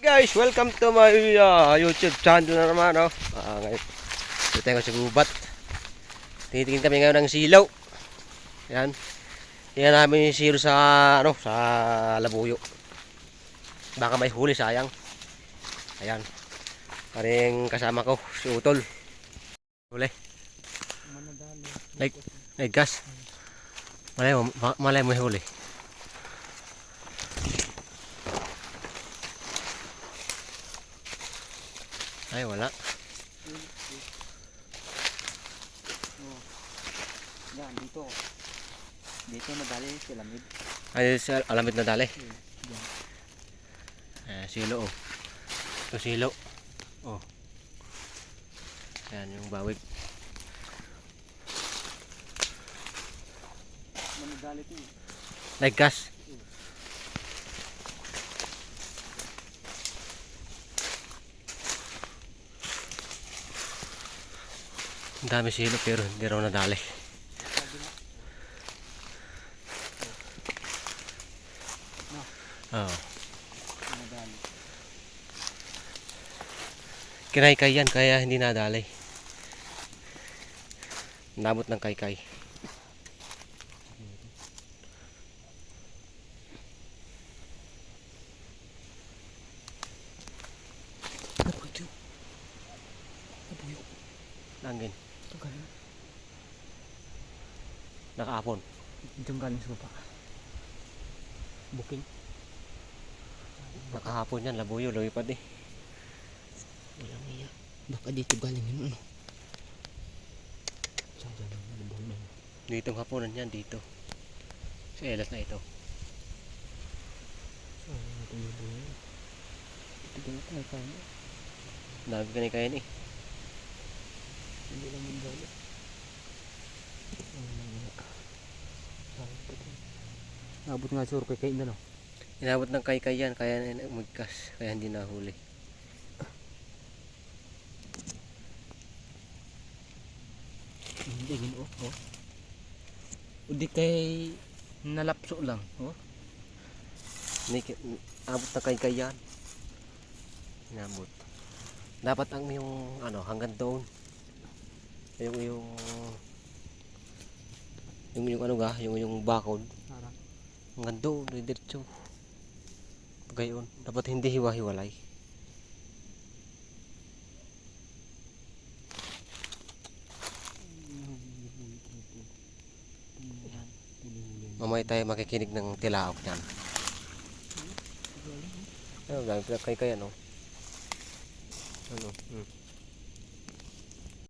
Guys, welcome to my uh, YouTube channel na naman, no? Ah, ngayon, dito tayo sa gubat. Tinitingin kami ngayon ng silaw. Yan. Yan namin yung silo sa, ano, sa labuyo. Baka may huli, sayang. Ayan. Paring kasama ko, si Utol. Huli. Like, like gas. Malay mo, ma- malay mo huli. Ay, wala. Yan, dito. Dito nadali si Lamid. Ay, sa alamit na dali. Yan. Eh, silo, oh. Ito silo. Oh. Yan, yung bawig. Manadali to eh. Like gas. Ang dami silo pero hindi raw nadali. Manadali. Kinaykay yan kaya hindi nadali. Nabot ng kaykay. Ano ito? Ito galing. Nakaapon. Ito galing sa baba. Booking. Nakahapon yan. Labuyo. Lumipad eh. Walang iya. Baka dito galing yun ano? Saan dyan ang lubong na yun? Dito ang hapunan yan. Dito. Sa elat na ito. Saan ang lubong na yun? Ito galing tayo kaya. Dami kanikayan eh. Hindi lang ito to? Nabot nga sure kay kain na no? Inabot ng kaykay yan. Kaya na magkas. Kaya hindi nahuli. Hindi gin oh. oh. Udi kay nalapso lang. Oh. Naked, abot ng kaykay yan. Inabot. Dapat ang yung ano hanggang doon. Yung yung yung yung ano ga, yung yung bakod Parang. hanggang doon, diretso. Gayon, dapat hindi hiwa-hiwalay. Mamaya tayo makikinig ng tilaok niyan. Ano, dami pala kay kaya no. Ano? Hmm.